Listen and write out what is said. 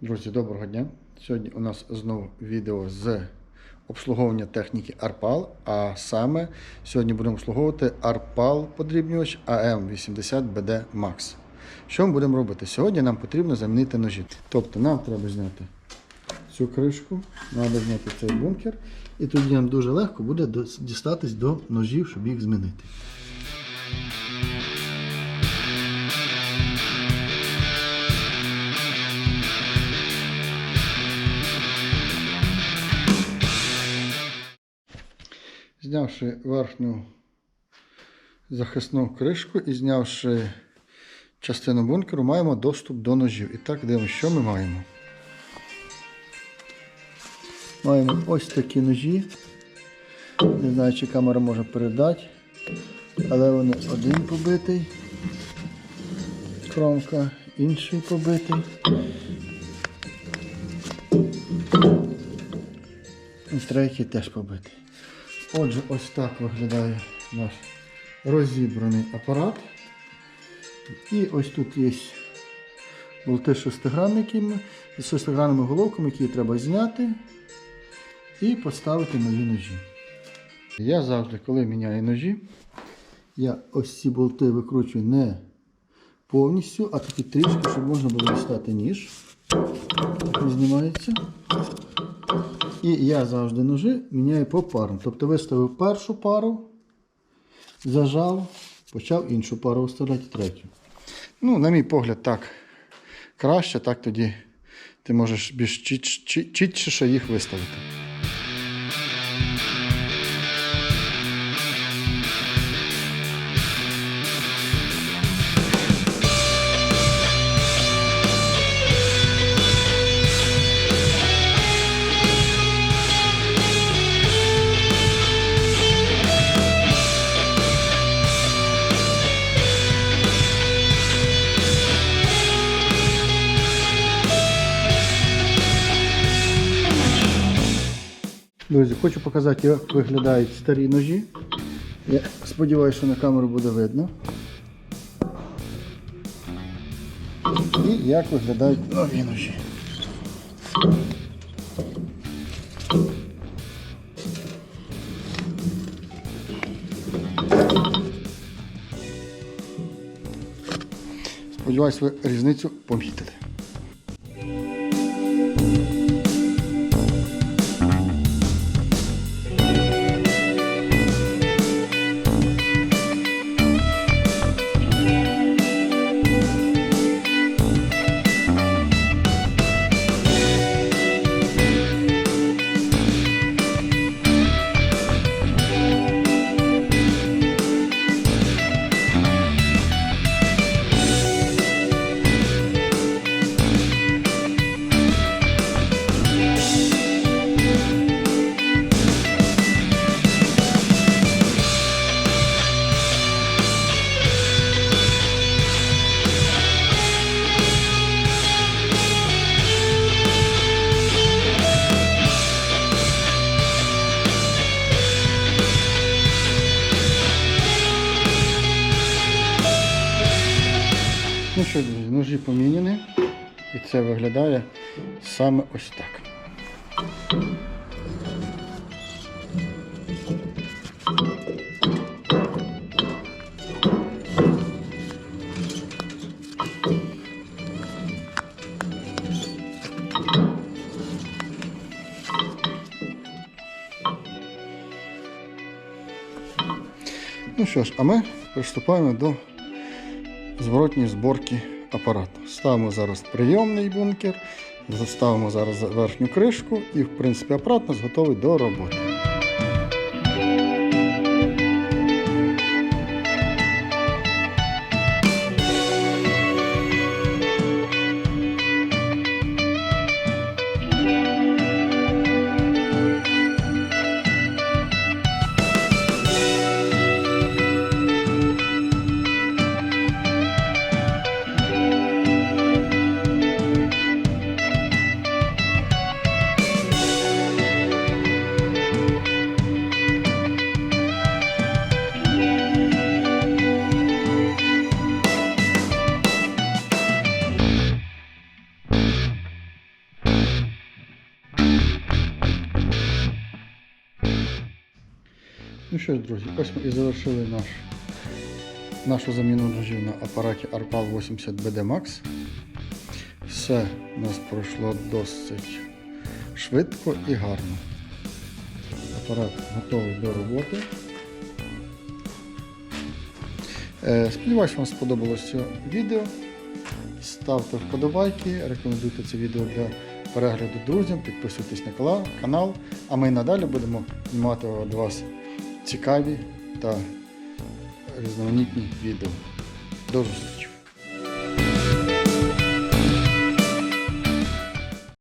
Друзі, доброго дня! Сьогодні у нас знову відео з обслуговування техніки ARPAL, а саме сьогодні будемо обслуговувати ARPAL подрібнювач AM80BD Max. Що ми будемо робити? Сьогодні нам потрібно замінити ножі. Тобто нам треба зняти цю кришку, треба зняти цей бункер, і тоді нам дуже легко буде дістатись до ножів, щоб їх змінити. Знявши верхню захисну кришку і знявши частину бункеру, маємо доступ до ножів. І так дивимося, що ми маємо. Маємо ось такі ножі. Не знаю, чи камера може передати, але вони один побитий, кромка, інший побитий. І третій теж побитий. Отже, ось так виглядає наш розібраний апарат. І ось тут є болти з шестигранниками, з шестигранними головками, які треба зняти і поставити нові ножі. Я завжди, коли міняю ножі, я ось ці болти викручую не повністю, а такі трішки, щоб можна було дістати ніж. Знімається. І я завжди ножи міняю по парам. Тобто виставив першу пару, зажав, почав іншу пару виставляти третю. Ну, на мій погляд, так краще, так тоді ти можеш більш чіт- чіт- чіткіше їх виставити. Друзі, хочу показати, як виглядають старі ножі. Я сподіваюся, що на камеру буде видно. І як виглядають нові ножі. Сподіваюсь, ви різницю помітили. Ну що, друзі, ножі поміняні. І це виглядає саме ось так. Ну що ж, а ми приступаємо до зворотньої зборки апарату. Ставимо зараз прийомний бункер, ставимо зараз верхню кришку і, в принципі, апарат у нас готовий до роботи. Ну що ж, друзі, ось ми і завершили наш, нашу заміну ножів на апараті Arpal 80 BD Max. Все у нас пройшло досить швидко і гарно. Апарат готовий до роботи. Е, Сподіваюсь, вам сподобалось це відео. Ставте вподобайки, рекомендуйте це відео для перегляду друзям, підписуйтесь на канал, а ми надалі будемо знімати для вас цікаві та різноманітні відео. До зустрічі!